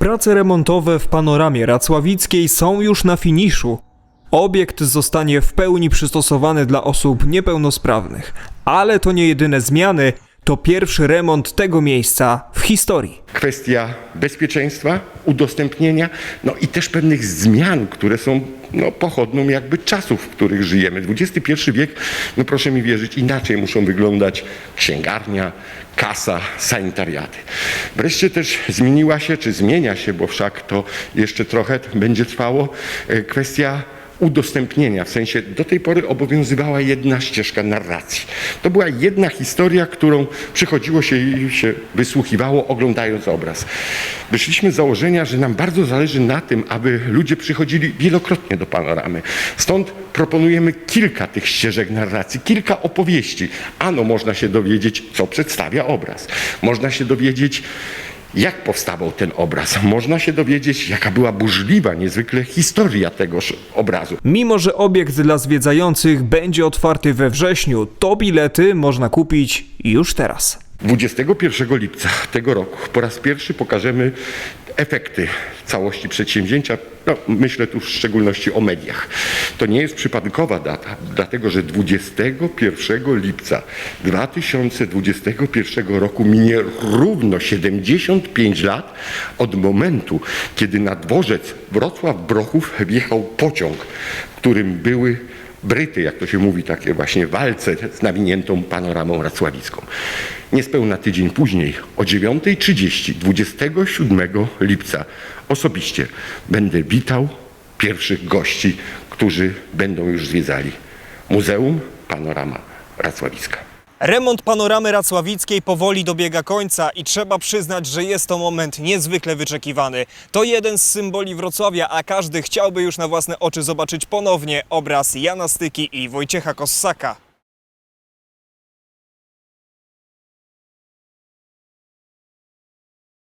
Prace remontowe w panoramie racławickiej są już na finiszu. Obiekt zostanie w pełni przystosowany dla osób niepełnosprawnych, ale to nie jedyne zmiany, to pierwszy remont tego miejsca w historii. kwestia bezpieczeństwa, udostępnienia, no i też pewnych zmian, które są no, pochodną jakby czasów, w których żyjemy. XXI wiek, no proszę mi wierzyć, inaczej muszą wyglądać księgarnia, kasa, sanitariaty. Wreszcie też zmieniła się, czy zmienia się, bo wszak to jeszcze trochę będzie trwało, e, kwestia udostępnienia, w sensie do tej pory obowiązywała jedna ścieżka narracji. To była jedna historia, którą przychodziło się i się wysłuchiwało, oglądając obraz. Wyszliśmy z założenia, że nam bardzo zależy na tym, aby ludzie przychodzili wielokrotnie do panoramy. Stąd proponujemy kilka tych ścieżek narracji, kilka opowieści. Ano można się dowiedzieć, co przedstawia obraz. Można się dowiedzieć, jak powstawał ten obraz. Można się dowiedzieć, jaka była burzliwa niezwykle historia tegoż obrazu. Mimo, że obiekt dla zwiedzających będzie otwarty we wrześniu, to bilety można kupić już teraz. 21 lipca tego roku po raz pierwszy pokażemy efekty całości przedsięwzięcia. No, myślę tu w szczególności o mediach. To nie jest przypadkowa data, dlatego że 21 lipca 2021 roku minie równo 75 lat od momentu, kiedy na dworzec Wrocław-Brochów wjechał pociąg, którym były Bryty, jak to się mówi, takie właśnie walce z nawiniętą panoramą racławicką. Niespełna tydzień później, o 9.30, 27 lipca, osobiście będę witał pierwszych gości, którzy będą już zwiedzali Muzeum Panorama Racławiska. Remont panoramy racławickiej powoli dobiega końca i trzeba przyznać, że jest to moment niezwykle wyczekiwany. To jeden z symboli Wrocławia, a każdy chciałby już na własne oczy zobaczyć ponownie obraz Jana Styki i Wojciecha Kossaka.